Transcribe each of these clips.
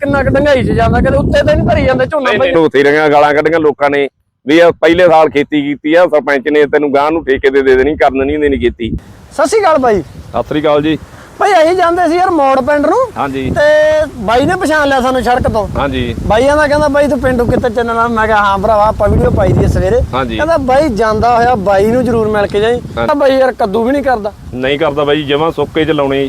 ਕਿੰਨਾ ਕੁ ਡੰਗਾਈ ਚ ਜਾਂਦਾ ਕਦੇ ਉੱਤੇ ਤਾਂ ਨਹੀਂ ਭਰੀ ਜਾਂਦੇ ਝੋਨਾ ਨਹੀਂ ਬਾਈ ਨਹੀਂ ਬਥੇਰੀਆਂ ਗਾਲਾਂ ਕੱਢੀਆਂ ਲੋਕਾਂ ਨੇ। ਵੀ ਇਹ ਪਹਿਲੇ ਸਾਲ ਖੇਤੀ ਕੀਤੀ ਆ ਸਰਪੰਚ ਨੇ ਤੈਨੂੰ ਗਾਂ ਨੂੰ ਠੇਕੇ ਦੇ ਦੇ ਦੇਣੀ ਕਰਨ ਨਹੀਂ ਦੇਣੀ ਕੀਤੀ ਸਤਿ ਸ਼੍ਰੀ ਅਕਾਲ ਬਾਈ ਸਤਿ ਸ੍ਰੀ ਅਕਾਲ ਜੀ। ਭਾਈ ਅਸੀਂ ਜਾਂਦੇ ਸੀ ਯਾਰ ਮੋੜ ਪਿੰਡ ਨੂੰ। ਹਾਂਜੀ। ਤੇ ਬਾਈ ਨੇ ਪਛਾਣ ਲਿਆ ਸਾਨੂੰ ਸੜਕ ਤੋਂ। ਹਾਂਜੀ। ਬਾਈਆਂ ਦਾ ਕਹਿੰਦਾ ਬਾਈ ਤੂੰ ਪਿੰਡੋਂ ਕਿੱਥੇ ਚੱਲਣਾ? ਮੈਂ ਕਿਹਾ ਹਾਂ ਭਰਾਵਾ ਆਪਾਂ ਵੀਡੀਓ ਪਾਈ ਦੀ ਸਵੇਰੇ। ਕਹਿੰਦਾ ਬਾਈ ਜਾਂਦਾ ਹੋਇਆ ਬਾਈ ਨੂੰ ਜ਼ਰੂਰ ਮਿਲ ਕੇ ਜਾਈ। ਕਹਿੰਦਾ ਬਾਈ ਯਾਰ ਕੱਦੂ ਵੀ ਨਹੀਂ ਕਰਦਾ। ਨਹੀਂ ਕਰਦਾ ਬਾਈ ਜਮਾਂ ਸੁੱਕੇ ਚ ਲਾਉਣੇ।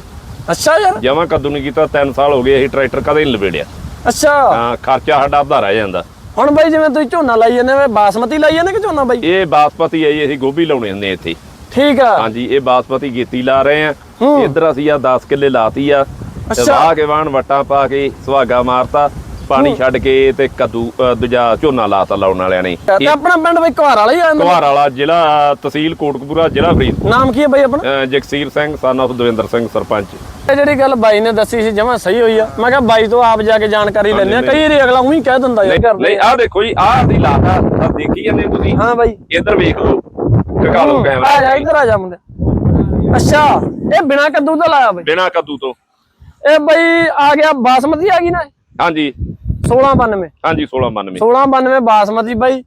ਅੱਛਾ ਯਾਰ। ਜਮਾਂ ਕੱਦੂ ਨਹੀਂ ਕੀਤਾ 3 ਸਾਲ ਹੋ ਗਏ ਅਸੀਂ ਟਰੈਕਟਰ ਕਦੇ ਨਹੀਂ ਲਵੇੜਿਆ ਅੱਛਾ। ਹਾਂ ਖਰਚਾ ਸਾਡਾ ਅੱਧਾ ਰਹਿ ਜਾਂਦਾ। ਹੁਣ ਬਾਈ ਜਿਵੇਂ ਤੁਸੀਂ ਝੋਨਾ ਲਾਈ ਜਾਂਦੇ ਵੇ ਬਾਸਮਤੀ ਲਾਈ ਜਾਂਦੇ ਕਿ ਝੋਨਾ ਬਾਈ? ਇਹ ਬਾਸਪਤੀ ਹੈ ਜੀ ਅਸੀਂ ਗੋਭੀ ਲਾਉਣੇ ਹੁੰਦੇ ਇੱਥੇ। ਠੀਕ ਆ। ਹਾਂਜੀ ਇਹ ਬਾਸਪਤੀ ਗੀਤੀ ਲਾ ਰਹੇ ਆ। ਹੂੰ। ਇੱਧਰ ਅਸੀਂ ਆ 10 ਕਿੱਲੇ ਲਾਤੀ ਆ। ਅੱਛਾ। ਵਾਹ ਕੇ ਵਾਹਣ ਵਟਾਂ ਪਾ ਕੇ ਸੁਹਾਗਾ ਮਾਰਤਾ। ਪਾਣੀ ਛੱਡ ਕੇ ਤੇ ਕੱਦੂ ਅ, ਦੂਜਾ ਝੋਨਾ ਲਾਤਾ ਲਾਉਣ ਵਾਲਿਆਂ ਨੇ। ਤੇ ਆਪਣਾ ਪਿੰਡ ਬਈ ਘਵਾਰ ਵਾਲਾ ਹੀ ਆ ਕੁਹਾਰ ਵਾਲਾ ਜ਼ਿਲ੍ਹਾ ਤਹਿਸੀਲ ਕੋਟਕਪੂਰਾ ਜ਼ਿਲ੍ਹਾ ਫਰੀਦ ਨਾਮ ਕੀ ਹੈ ਬਾਈ ਆਪਣਾ? Jagsir Singh son of Davinder Singh sarpanch. ਇਹ ਜਿਹੜੀ ਗੱਲ ਬਾਈ ਨੇ ਦੱਸੀ ਸੀ ਜਮਾਂ ਸਹੀ ਹੋਈ ਆ। ਮੈਂ ਕਿਹਾ ਬਾਈ ਤੋਂ ਆਪ ਜਾ ਕੇ ਜਾਣਕਾਰੀ ਲੈਣੇ ਆ ਕਈ ਵਾਰੀ ਅਗਲਾ ਉਹੀ ਕਹਿ ਦਿੰਦਾ ਯਾਰ ਨਹੀਂ ਆਹ ਦੇਖੋ ਜੀ ਆਹ ਅਸੀਂ ਲਾਤਾ ਆਹ ਦੇਖੀ ਜਾਂਦੇ ਤੁਸੀਂ? ਹਾਂ ਬਾਈ। ਇੱਧਰ ਵੇਖ ਲਓ। ਟਕਾ ਲਓ ਆ ਜਾ ਕੈਮਰਾ ਇੱਧਰ ਆ ਜਾ ਮੁੰਡੇ। ਅੱਛਾ ਇਹ ਬਿਨਾ ਕੱਦੂ ਤੋਂ ਲਾਇਆ ਬਾਈ? ਬਿਨਾ ਕੱਦੂ ਤੋਂ। ਇਹ ਬਾਈ ਆ ਗਿਆ ਬਾਸਮਤੀ ਆ ਗਈ ਨਾ? ਹਾਂਜੀ। 1692 ਹਾਂਜੀ 1692 1692 ਬਾਸਮਤੀ ਬਾਈ।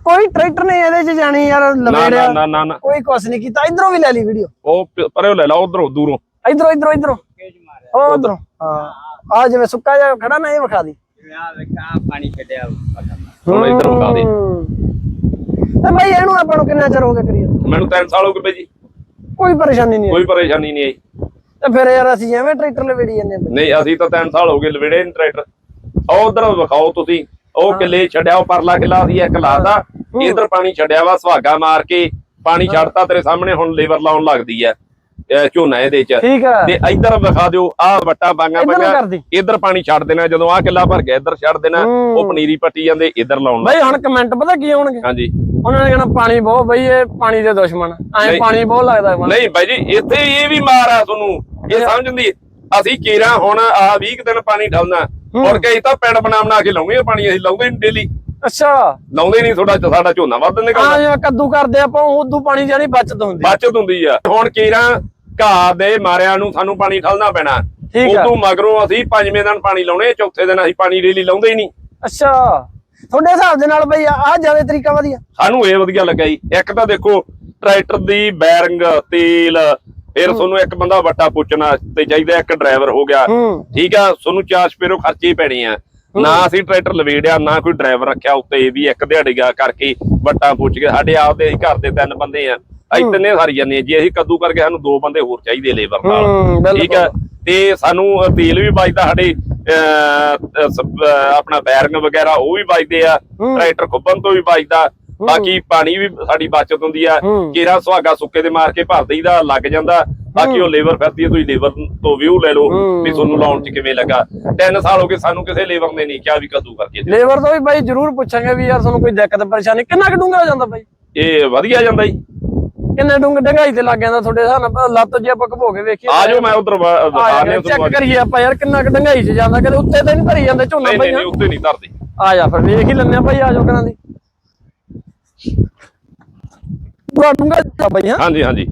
ਕੋਈ ਟਰੈਕਟਰ ਨੇ ਇਹਦੇ ਚ ਜਾਣੀ ਯਾਰ ਲਵੇੜਿਆ। ਨਾ ਨਾ ਨਾ। ਕੋਈ ਕੁਛ ਨਹੀਂ ਕੀਤਾ। ਇਧਰੋਂ ਵੀ ਲੈ ਲਈ ਵੀਡੀਓ। ਉਹ ਪਰੇ ਲੈ ਲਾ ਉਧਰੋਂ ਦੂਰੋਂ। ਇਧਰੋਂ ਇਧਰੋਂ ਇਧਰੋਂ। ਉਹ ਉਧਰੋਂ। ਹਾਂ। ਆ ਜਿਵੇਂ ਸੁੱਕਾ ਜਿਹਾ ਖੜਾ ਨਾ ਇਹ ਵਿਖਾ ਦੀ। ਪਾਣੀ ਛੱਡਿਆ ਹੁਣ ਇੱਧਰ ਵਿਖਾ ਦੇ। ਤੇ ਬਾਈ ਇਹਨੂੰ ਆਪਾਂ ਨੂੰ ਕਿੰਨਾ ਚਿਰ ਹੋ ਗਿਆ ਕਰੀਏ ਮੈਨੂੰ 3 ਸਾਲ ਹੋ ਗਏ ਬਾਈ ਜੀ। ਕੋਈ ਪਰੇਸ਼ਾਨੀ ਨਹੀਂ। ਕੋਈ ਪਰੇਸ਼ਾਨੀ ਨਹੀਂ ਆਈ ਤੇ ਫਿਰ ਯਾਰ ਅਸੀਂ ਐਵੇਂ ਟਰੈਕਟਰ ਲਵੇੜੀ ਜਾਂਦੇ ਨਹੀਂ ਅਸੀਂ ਤਾਂ 3 ਸਾਲ ਹੋ ਗਏ ਲਵੇੜੇ ਟਰੈਕਟਰ। ਉਧਰ ਵਿਖਾਓ ਤੁਸੀਂ। ਉਹ ਕਿੱਲੇ ਛੱਡਿਆ ਉਹ ਪਰਲਾ ਕਿੱਲਾ ਸੀ ਇੱਕ ਲਾਤਾ ਇਧਰ ਪਾਣੀ ਛੱਡਿਆ ਵਾ ਸੁਹਾਗਾ ਮਾਰ ਕੇ। ਪਾਣੀ ਛੱਡਤਾ ਤੇਰੇ ਸਾਹਮਣੇ ਹੁਣ ਲੇਬਰ ਲਾਉਣ ਲੱਗਦੀ ਆ ਇਹ ਝੋਨਾ ਇਹਦੇ ਚ। ਆ। ਤੇ ਇੱਧਰ ਵਿਖਾ ਦਿਓ ਆਹ ਵੱਟਾ ਬਾਂਗਾ ਬਾਂਗਾ। ਇੱਧਰ ਪਾਣੀ ਛੱਡ ਦੇਣਾ ਜਦੋਂ ਆਹ ਕਿੱਲਾ ਭਰ ਗਿਆ ਇੱਧਰ ਛੱਡ ਦੇਣਾ। ਉਹ ਪਨੀਰੀ ਪੱਟੀ ਜਾਂਦੇ ਇੱਧਰ ਲਾਉਣ ਬਾਈ ਹੁਣ ਕਮੈਂਟ ਪਤਾ ਕੀ ਆਉਣਗੇ? ਹਾਂਜੀ। ਉਹਨਾਂ ਨੇ ਕਹਿਣਾ ਪਾਣੀ ਬਹੁਤ ਬਈ ਇਹ ਪਾਣੀ ਦੇ ਦੁਸ਼ਮਣ ਐ। ਪਾਣੀ ਬਹੁਤ ਲੱਗਦਾ ਨਹੀਂ ਬਾਈ ਜੀ ਇੱਥੇ ਇਹ ਵੀ ਮਾਰ ਆ ਤੁਹਾਨੂੰ। ਇਹ ਸਮਝਦੀ ਅਸੀਂ ਕੀਰਾ ਹੁਣ ਆਹ 20 ਕੁ ਦਿਨ ਪਾਣੀ ਠਲਣਾ ਮੁੜ ਕੇ ਤਾਂ ਪਿੰਡ ਬਣਾ ਬਣਾ ਕੇ ਲਾਉਂਦੇ ਆ ਪਾਣੀ ਅਸੀਂ ਲਾਉਂਦੇ ਨਹੀਂ ਡੇਲੀ ਅੱਛਾ। ਲਾਉਂਦੇ ਨਹੀਂ ਥੋੜਾ ਸਾਡਾ ਝੋਨਾ ਵੱਧ ਨਿਕਲਦਾ ਜਿਵੇਂ ਕੱਦੂ ਕਰਦੇ ਆਪਾਂ ਉਦੋਂ ਪਾਣੀ ਜਾਨੀ ਬਚਤ ਹੁੰਦੀ ਬਚਤ ਹੁੰਦੀ ਆ। ਹੁਣ ਕੀਰਾ ਘਾਹ ਦੇ ਮਾਰਿਆਂ ਨੂੰ ਸਾਨੂੰ ਪਾਣੀ ਠਲਣਾ ਪੈਣਾ। ਉਦੋਂ ਮਗਰੋਂ ਅਸੀਂ ਪੰਜਵੇਂ ਦਿਨ ਪਾਣੀ ਲਾਉਣੇ ਚੌਥੇ ਦਿਨ ਅਸੀਂ ਪਾਣੀ ਡੇਲੀ ਲਾਉਂਦੇ ਹੀ ਨਹੀਂ। ਅੱਛਾ। ਤੁਹਾਡੇ ਹਿਸਾਬ ਦੇ ਨਾਲ ਬਈ ਆ ਜ਼ਿਆਦਾ ਤਰੀਕਾ ਵਧੀਆ। ਸਾਨੂੰ ਇਹ ਵਧੀਆ ਲੱਗਾ ਜੀ। ਇੱਕ ਤਾਂ ਦੇਖੋ ਟਰੈਕਟਰ ਦੀ ਬੈਰਿੰਗ ਤੇਲ ਫਿਰ ਤੁਹਾਨੂੰ ਇੱਕ ਬੰਦਾ ਵੱਟਾ ਪੁੱਛਣਾ ਤੇ ਚਾਹੀਦਾ ਇੱਕ ਡਰਾਈਵਰ ਹੋ ਗਿਆ। ਠੀਕ ਆ ਤੁਹਾਨੂੰ ਚਾਰ ਸਪੇਰੋ ਖਰਚੇ ਹੀ ਪੈਣੇ ਆ। ਨਾ ਅਸੀਂ ਟਰੈਕਟਰ ਲਵੇੜਿਆ ਨਾ ਕੋਈ ਡਰਾਈਵਰ ਰੱਖਿਆ ਉੱਤੇ ਇਹ ਵੀ ਇੱਕ ਦਿਹਾੜੀਗਾ ਕਰਕੇ ਵੱਟਾਂ ਪੁੱਛ ਕੇ ਸਾਡੇ ਆਪਦੇ ਅਸੀਂ ਘਰ ਦੇ ਤਿੰਨ ਬੰਦੇ ਆ। ਅਸੀਂ ਤਿੰਨੇ ਸਾਰੀ ਜਾਂਦੇ ਜੇ ਅਸੀਂ ਕੱਦੂ ਕਰਕੇ ਸਾਨੂੰ ਦੋ ਬੰਦੇ ਹੋਰ ਚਾਹੀਦੇ ਲੇਬਰ ਨਾਲ। ਠੀਕ ਆ ਤੇ ਸਾਨੂੰ ਤੇਲ ਵੀ ਬਚਦਾ ਸਾਡੇ ਆਪਣਾ ਬੈਰਿੰਗ ਵਗੈਰਾ ਉਹ ਵੀ ਬਚਦੇ ਆ। ਟਰੈਕਟਰ ਖੁੱਬਣ ਤੋਂ ਵੀ ਬਚਦਾ ਬਾਕੀ ਪਾਣੀ ਵੀ ਸਾਡੀ ਬਚਤ ਹੁੰਦੀ ਆ। ਕੇਰਾ ਸੁਹਾਗਾ ਸੁੱਕੇ ਦੇ ਮਾਰ ਕੇ ਭਰ ਦਈਦਾ ਲੱਗ ਜਾਂਦਾ। ਬਾਕੀ ਉਹ ਲੇਬਰ ਫਿਰਦੀ ਹੈ ਤੁਸੀਂ ਲੇਬਰ ਤੋਂ ਵਿਊ ਲੈ ਲਓ। ਵੀ ਤੁਹਾਨੂੰ ਲਾਉਣ ਚ ਕਿਵੇਂ ਲੱਗਾ। ਤਿੰਨ ਸਾਲ ਹੋ ਗਏ ਸਾਨੂੰ ਕਿਸੇ ਲੇਬਰ ਨੇ ਨਹੀਂ ਕਿਹਾ ਵੀ ਕਦੋਂ ਕਰਕੇ। ਲੇਬਰ ਤੋਂ ਵੀ ਬਾਈ ਜ਼ਰੂਰ ਪੁੱਛਾਂਗੇ ਵੀ ਯਾਰ ਤੁਹਾਨੂੰ ਕੋਈ ਦਿੱਕਤ ਪਰੇਸ਼ਾਨੀ ਕਿੰਨਾ ਕੁ ਡੂੰਘਾ ਹੋ ਜਾਂਦਾ ਬਾਈ? ਇਹ ਵਧੀਆ ਜਾਂਦਾ ਜੀ। ਕਿੰਨੇ ਡੂੰਘ ਡੰਗਾਈ ਤੇ ਲੱਗ ਜਾਂਦਾ ਤੁਹਾਡੇ ਹਿਸਾਬ ਨਾਲ? ਲੱਤ ਜੇ ਆਪਾਂ ਘਬੋ ਕੇ ਵੇਖੀਏ ਆ ਜਾਓ ਮੈਂ ਉਧਰ ਦਿਖਾਣੇ ਚੈੱਕ ਕਰੀਏ ਆਪਾਂ ਯਾਰ ਕਿੰਨਾ ਕੁ ਡੰਗਾਈ ਚ ਜਾਂਦਾ ਕਦੇ ਉੱਤੇ ਤਾਂ ਨਹੀਂ ਭਰੀ ਜਾਂਦੇ ਝੋਨਾ ਬਾਈ ਨਹੀਂ ਨਹੀਂ, ਉੱਤੇ ਨਹੀਂ ਧਰਦੇ। ਆ ਜਾ ਫਿਰ ਵੇਖ ਹੀ ਲੈਣੇ ਆ ਭਾਈ ਆ ਜਾਓ ਕਰਾਂ ਦੀ। ਪੂਰਾ ਬਾਈ ਹਾਂ? ਹਾਂਜੀ ਹਾਂਜੀ।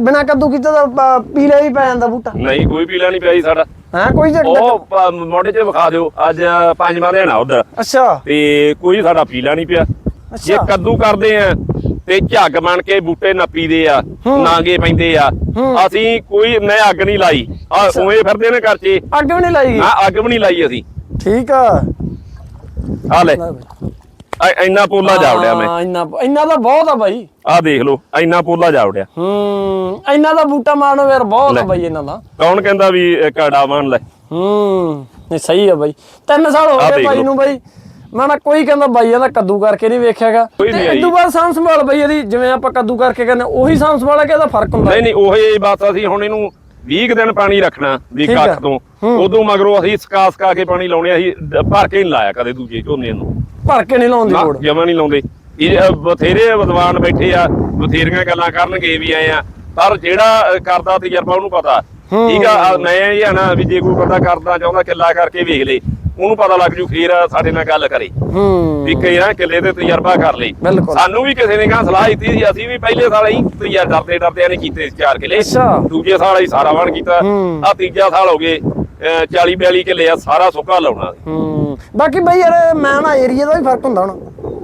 ਬਿਨਾ ਕੱਦੂ ਕੀਤਾ ਤਾਂ ਪ- ਪੀਲੇ ਵੀ ਪੈ ਜਾਂਦਾ ਬੂਟਾ। ਨਹੀਂ ਕੋਈ ਪੀਲਾ ਨਹੀਂ ਪਿਆ ਜੀ ਸਾਡਾ। ਹਾਂ ਕੋਈ ਚੱਕਰ ਉਹ ਪ- ਮੋਢੇ 'ਚ ਵਿਖਾ ਦਿਓ। ਅੱਜ ਪੰਜਵਾਂ ਦਿਨ ਆ ਉਧਰ। ਅੱਛਾ। ਤੇ ਕੋਈ ਸਾਡਾ ਪੀਲਾ ਨਹੀਂ ਪਿਆ। ਜੇ ਕੱਦੂ ਕਰਦੇ ਆ ਤੇ ਝੱਗ ਬਣ ਕੇ ਬੂਟੇ ਨੱਪੀਦੇ ਆ ਨਾਂਗੇ ਪੈਂਦੇ ਆ। ਅਸੀਂ ਕੋਈ ਨੇ ਅੱਗ ਨਹੀਂ ਲਾਈ। ਆ ਉਵੇਂ ਫਿਰਦੇ ਨੇ ਕਰਚੇ ਅੱਗ ਵੀ ਨਹੀਂ ਲਾਈਗੀ ਆ ਅੱਗ ਵੀ ਨਹੀਂ ਲਾਈ ਅਸੀਂ। ਠੀਕ ਆ। ਆ ਲੈ। ਆ ਇੰਨਾ ਪੋਲਾ ਜਾਵੜਿਆ ਮੈਂ। ਹਾਂ ਇੰਨਾ ਇੰਨਾ ਤਾਂ ਬਹੁਤ ਆ ਬਾਈ। ਆ ਦੇਖ ਲਓ ਇੰਨਾ ਪੋਲਾ ਜਾਵੜਿਆ ਹੂੰ ਇੰਨਾ ਦਾ ਬੂਟਾ ਮਾਰਨੋ ਯਾਰ ਬਹੁਤ ਆ ਬਾਈ ਇਹਨਾਂ ਦਾ। ਕੌਣ ਕਹਿੰਦਾ ਵੀ ਘੜਾ ਬਣ ਲੈ? ਹੂੰ ਨਹੀਂ ਸਹੀ ਆ ਬਾਈ। ਤਿੰਨ ਸਾਲ ਹੋ ਗਏ ਬਾਈ। ਨੂੰ ਬਾਈ। ਮੈਂ ਨਾ ਕੋਈ ਕਹਿੰਦਾ ਬਾਈ ਇਹਦਾ ਕੱਦੂ ਕਰਕੇ ਨਹੀਂ ਵੇਖਿਆਗਾ। ਇਦੋਂ ਬਾਅਦ ਸਾਂਭ ਸੰਭਾਲ ਬਾਈ ਇਹਦੀ ਜਿਵੇਂ ਆਪਾਂ ਕੱਦੂ ਕਰਕੇ ਕਹਿੰਦੇ ਉਹੀ ਸਾਂਭ ਸੰਭਾਲ ਹੈ ਕਿ ਇਹਦਾ ਫ਼ਰਕ ਹੁੰਦਾ? ਨਹੀਂ ਨਹੀਂ ਉਹੀ ਬਸ ਅਸੀਂ ਹੁਣ ਇਹਨੂੰ 20 ਕੁ ਦਿਨ ਪਾਣੀ ਰੱਖਣਾ ਵੀ ਠੀਕ ਆ। ਕੱਖ ਤੋਂ ਉਦੋਂ ਮਗਰੋਂ ਅਸੀਂ ਸਕਾ ਸਕਾ ਕੇ ਪਾਣੀ ਲਾਉਣੇ ਅਸੀਂ ਭਰ ਕੇ ਨਹੀਂ ਲਾਇਆ ਕਦੇ ਦੂਜੇ ਝੋਨੇ ਨੂੰ। ਭਰ ਕੇ ਨਹੀਂ ਲਾਉਣ ਦੀ ਲੋੜ। ਜਮਾ ਨਹੀਂ ਲਾਉਂਦੇ। ਇਹ ਅ, ਬਥੇਰੇ ਵਿਦਵਾਨ ਬੈਠੇ ਆ ਬਥੇਰੀਆਂ ਗੱਲਾਂ ਕਰਨਗੇ ਵੀ ਆਏ ਆ। ਪਰ ਜਿਹੜਾ ਅ, ਕਰਦਾ ਤਜਰਬਾ ਉਹਨੂੰ ਪਤਾ। ਠੀਕ ਆ ਆ ਮੈਂ ਇਹ ਆ ਨਾ ਵੀ ਜੇ ਕੋਈ ਬੰਦਾ ਕਰਦਾ ਚਾਹੁੰਦਾ ਕਿੱਲਾ ਕਰਕੇ ਵੇਖ ਲੇ। ਉਹਨੂੰ ਪਤਾ ਲੱਗ ਜੂ ਫੇਰ ਸਾਡੇ ਨਾਲ ਗੱਲ ਕਰੇ ਹੂੰ ਵੀ ਕਈ ਨਾ ਕਿੱਲੇ ਤੇ ਤਜਰਬਾ ਕਰ ਲਈ ਬਿਲਕੁਲ। ਸਾਨੂੰ ਵੀ ਕਿਸੇ ਨੇ ਕਹਾ ਸਲਾਹ ਦਿੱਤੀ ਸੀ ਅਸੀਂ ਵੀ ਪਹਿਲੇ ਸਾਲ ਹੀ ਤਜਰਬਾ ਡਰਦੇ ਡਰਦੇ ਨੇ ਕੀਤੇ ਸੀ ਚਾਰ ਕਿੱਲੇ ਅੱਛਾ। ਦੂਜੇ ਸਾਲ ਹੀ ਸਾਰਾ ਵਾਣ ਕੀਤਾ ਹੂੰ। ਆ ਤੀਜਾ ਸਾਲ ਹੋ ਗਏ 40 42 ਕਿੱਲੇ ਆ ਸਾਰਾ ਸੁੱਕਾ ਲਾਉਣਾ ਹੂੰ ਬਾਕੀ ਬਈ ਯਾਰ ਮੈਂ ਨਾ ਏਰੀਆ ਦਾ ਵੀ ਫ਼ਰਕ ਹੁੰਦਾ ਹੁਣ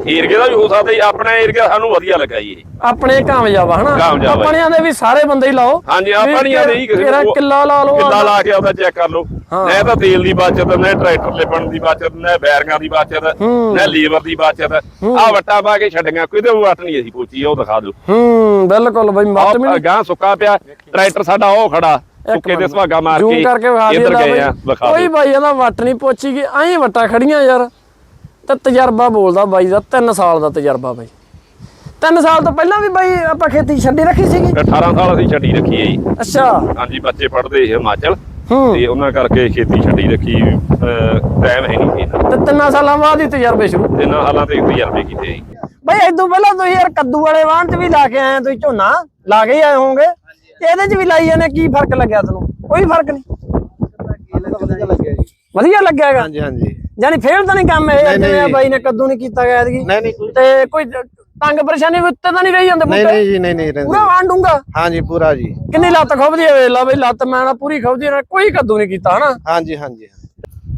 ਏਰੀਏ ਦਾ ਵੀ ਹੋ ਸਕਦਾ ਜੀ ਆਪਣਾ ਏਰੀਆ ਸਾਨੂੰ ਵਧੀਆ ਲੱਗਾ ਜੀ ਇਹ ਆਪਣੇ ਕਾਮਯਾਬ ਆ ਹਨਾ ਕਾਮਯਾਬ ਆ। ਆਪਣਿਆਂ ਦੇ ਵੀ ਸਾਰੇ ਬੰਦੇ ਹੀ ਲਾਓ ਹਾਂਜੀ ਆਪਾਂ ਨਹੀਂ ਆਦੇ ਜੀ ਕਿਸੇ ਨੂੰ ਕਿੱਲਾ ਲਾ ਲਓ ਕਿੱਲਾ ਆਪਦਾ। ਲਾ ਕੇ ਉਹਦਾ ਚੈੱਕ ਕਰ ਲਓ। ਨਾ ਤਾਂ ਤੇਲ ਦੀ ਬਚਤ ਨਾ ਟਰੈਕਟਰ ਲਿਪਣ ਦੀ ਬਚਤ ਨਾ ਬੈਰੀਆਂ ਦੀ ਬਚਤ। ਨਾ ਲੀਵਰ ਦੀ ਬਚਤ। ਆ ਵੱਟਾ ਪਾ ਕੇ ਛੱਡੀਆਂ ਕੋਈ ਤੇ ਵੱਟ ਨਹੀਂ ਅਸੀਂ ਪੂਛੀ ਉਹ ਦਿਖਾ ਦਿਓ। ਹੂੰ ਬਿਲਕੁਲ ਬਈ ਮੱਤ ਆਹ ਗਾਂ ਸੁੱਕਾ ਪਿਆ ਟਰੈਕਟਰ ਸਾਡਾ ਉਹ ਖੜਾ ਸੁੱਕੇ ਤੇ ਸੁਹਾਗਾ ਮਾਰ ਜ਼ੂਮ ਕੇ ਕਰਕੇ ਦੇ ਇੱਧਰ ਗਏ ਆ ਵਿਖਾ ਕੋਈ ਬਾਈ ਇਹਦਾ ਵੱਟ ਨਹੀਂ ਪੁੱਛੀ ਗਈ ਐਂ ਵੱਟਾਂ ਖੜੀਆਂ ਯਾਰ। ਤੇ ਤਜਰਬਾ ਬੋਲਦਾ ਬਾਈ ਦਾ 3 ਸਾਲ ਦਾ ਤਜਰਬਾ ਬਾਈ। 3 ਸਾਲ ਤੋਂ ਪਹਿਲਾਂ ਵੀ ਬਾਈ ਆਪਾਂ ਖੇਤੀ ਛੱਡੀ ਰੱਖੀ ਸੀਗੀ। 18 ਸਾਲ ਅਸੀਂ ਛੱਡੀ ਰੱਖੀ ਹੈ ਜੀ। ਅੱਛਾ। ਹਾਂਜੀ ਬੱਚੇ ਪੜ੍ਹਦੇ ਸੀ ਹਿਮਾਚਲ। ਤੇ ਉਹਨਾਂ ਕਰਕੇ ਖੇਤੀ ਛੱਡੀ ਰੱਖੀ ਟਾਈਮ ਹੈ ਨਹੀਂ ਤੇ ਤਿੰਨਾਂ ਸਾਲਾਂ ਬਾਅਦ ਹੀ ਤਜਰਬੇ ਸ਼ੁਰੂ। ਇਹਨਾਂ ਹਾਲਾਂ ਤੇ ਤਜਰਬੇ ਕੀਤੇ ਜੀ ਬਾਈ ਇਦੋਂ ਪਹਿਲਾਂ ਤੁਸੀਂ ਯਾਰ ਕੱਦੂ ਵਾਲੇ ਵਾਹਣ 'ਚ ਵੀ ਲਾ ਕੇ ਆਏ ਤੁਸੀਂ ਝੋਨਾ ਲਾ ਕੇ ਆਏ ਹੋਵੋਗੇ। ਇਹਦੇ 'ਚ ਵੀ ਲਾਈ ਜਾਂਦੇ ਕੀ ਫ਼ਰਕ ਲੱਗਿਆ ਤੁਹਾਨੂੰ? ਕੋਈ ਫ਼ਰਕ ਨਹੀਂ। ਵਧੀਆ ਲੱਗਿਆ ਹੈਗਾ ਹਾਂਜੀ ਹਾਂਜੀ। ਯਾਨੀ ਫੇਲ ਤਾਂ ਨਹੀਂ ਕੰਮ ਇਹ ਜਿਵੇਂ। ਬਾਈ ਨੇ ਕੱਦੂ ਨਹੀਂ ਕੀਤਾ ਗਿਆ ਐਤਕੀ। ਨਹੀਂ ਨਹੀਂ ਤੇ ਕੋਈ ਤੰਗ ਪਰੇਸ਼ਾਨੀ ਉੱਤੇ ਤਾਂ ਨਹੀਂ ਰਹੀ ਜਾਂਦੇ ਨਹੀਂ ਬੂਟੇ? ਨਹੀਂ ਜੀ ਨਹੀਂ ਨਹੀਂ ਰਹਿੰਦੇ। ਪੂਰਾ ਵਾਹਣ ਡੂੰਗਾ ਹਾਂਜੀ ਪੂਰਾ ਜੀ। ਕਿੰਨੀ ਲੱਤ ਖੋਬਦੀ ਹੈ ਵੇਖ ਲਾ ਬਈ ਲੱਤ ਮੈਂ ਨਾ ਪੂਰੀ ਖੋਬਦੀ ਨਾ ਕੋਈ ਕੱਦੂ ਨਹੀਂ ਕੀਤਾ ਹਨਾ? ਹਾਂਜੀ ਹਾਂਜੀ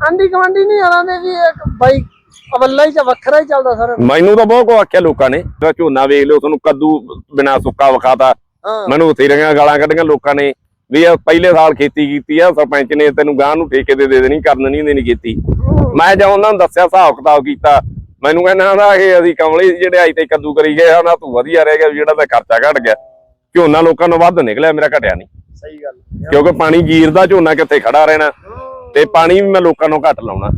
ਆਂਡੀ ਕਮਾਂਡੀ ਨਹੀਂ ਆਲਾਂ ਦੇ ਵੀ ਇੱਕ ਬਾਈ ਅਵੱਲਾ ਹੀ ਚ ਵੱਖਰਾ ਹੀ ਚੱਲਦਾ ਸਰ। ਮੈਨੂੰ ਤਾਂ ਬਹੁਤ ਕੋ ਆਖਿਆ ਲੋਕਾਂ ਨੇ ਝੋਨਾ ਵੇਖ ਲਿਓ ਤੁਹਾਨੂੰ ਕੱਦੂ ਬਿਨਾ ਸੁੱਕਾ ਵਿਖਾਤਾ। ਮੈਨੂੰ ਬਥੇਰੀਆਂ ਗਾਲਾਂ ਕੱਢੀਆਂ ਲੋਕਾਂ ਨੇ ਵੀ ਇਹ ਪਹਿਲੇ ਸਾਲ ਖੇਤੀ ਕੀਤੀ ਆ ਸਰਪੰਚ ਨੇ ਤੈਨੂੰ ਗਾਂ ਨੂੰ ਠੇਕੇ ਤੇ ਦੇ ਦੇਣੀ ਕਰਨ ਨਹੀਂ ਦੇਣੀ ਕੀਤੀ ਮੈਂ ਜਦ ਉਹਨਾਂ ਨੂੰ ਦੱਸਿਆ ਹਿਸਾਬ ਕਿਤਾਬ ਕੀਤਾ ਮੈਨੂੰ ਕਹਿੰਦਾ ਦਾ ਇਹ ਅਸੀਂ ਕਮਲੇ ਜਿਹੜੇ ਅੱਜ ਤੇ ਕੱਦੂ ਕਰੀ ਗਏ ਉਹਨਾਂ ਤੂੰ ਵਧੀਆ ਰਹਿ ਗਿਆ ਜਿਹੜਾ ਤਾਂ ਖਰਚਾ ਘਟ ਗਿਆ ਝੋਨਾ ਲੋਕਾਂ ਨੂੰ ਵੱਧ ਨਿਕਲਿਆ ਮੇਰਾ ਘਟਿਆ ਨਹੀਂ। ਸਹੀ ਗੱਲ। ਕਿਉਂਕਿ ਪਾਣੀ ਗੀਰ ਦਾ ਝੋਨਾ ਕਿੱਥੇ ਖੜਾ ਰਹਿਣਾ ਤੇ ਪਾਣੀ ਵੀ ਮੈਂ ਲੋਕਾਂ ਨੂੰ ਘੱਟ ਲਾਉਣਾ।